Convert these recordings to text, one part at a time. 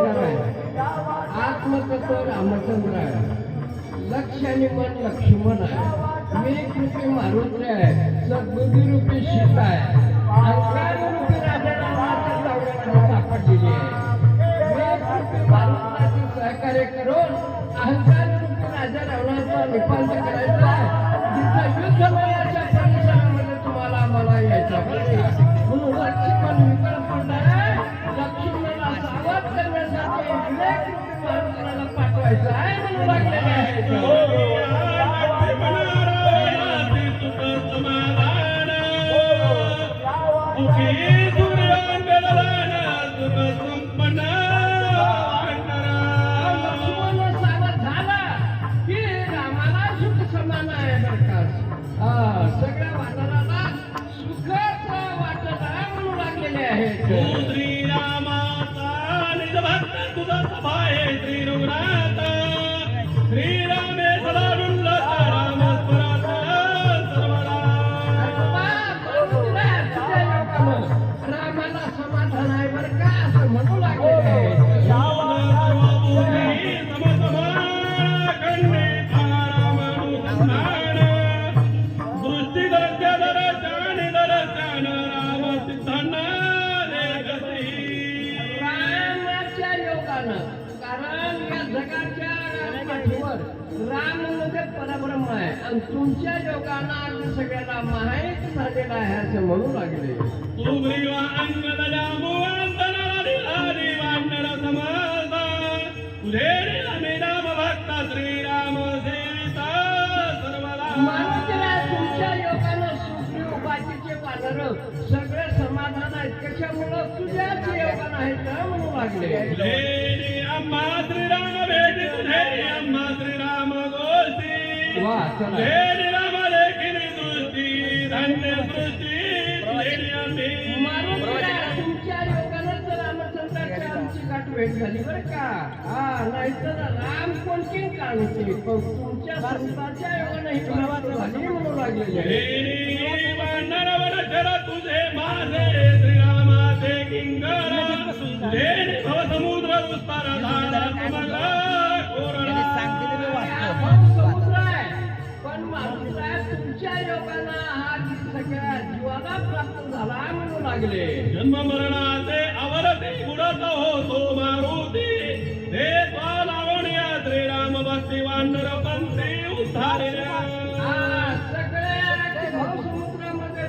लंका नगर आहे आत्मकथ रामचंद्र आहे लक्ष आणि मन लक्ष्मण आहे. मी रूपी मारुती आहे. सद्बुद्धी रूपी सीता आहे. अंकार रूपी राजाला मात्र जावयाला सापडलेली आहे. मी कृपी मारुतीची सहकार्य करून अहंकार रूपी राजा रावणाचा निपांत करायचा सगळ्या वानराला सुखच वाटत आहे म्हणून लागलेले आहेत श्रीरामे कारण या जगाच्या पाठीवर राम म्हणजे परब्रह्म आहे. आणि तुमच्या योगानं आज सगळ्याला माहीत झालेला आहे असं म्हणू लागले. श्रीराम वानर सगळे समाधान आहेत कशामुळं तुझ्याच योगानं आहेत ना म्हणू लागले लेणी अम्मा श्रीराम भेटी तुझे अम्मा श्रीराम गोष्टी. वा चला. लेणी राम लेखिनी धन्य सृष्टी तुमच्या योगानं तर रामचंद्राची आमची गाठ भेट झाली बरं का? हा नाहीतर राम कोणती काढते पण तुमच्या संतांच्या योगानं ही गाठ झाली म्हणू लागलेली आहे जन्म मरणाचे अवरती बुडत होतो मारुती हे लावण्या श्रीराम भक्ती वानर पंथी उद्धारिल्या हा, सगळ्या भावसमुद्रामध्ये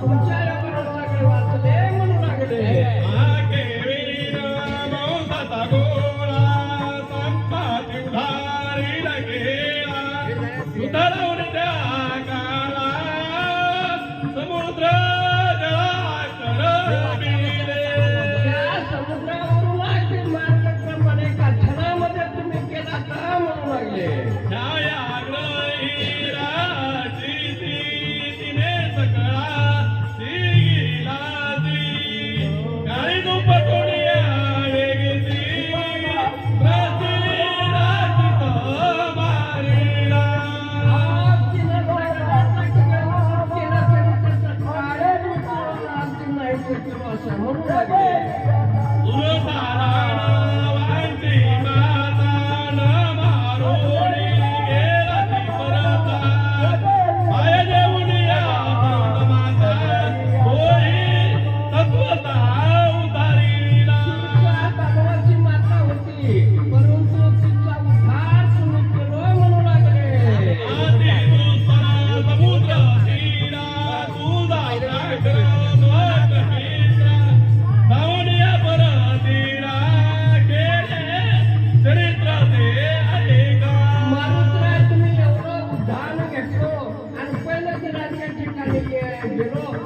तुमच्या Thank you.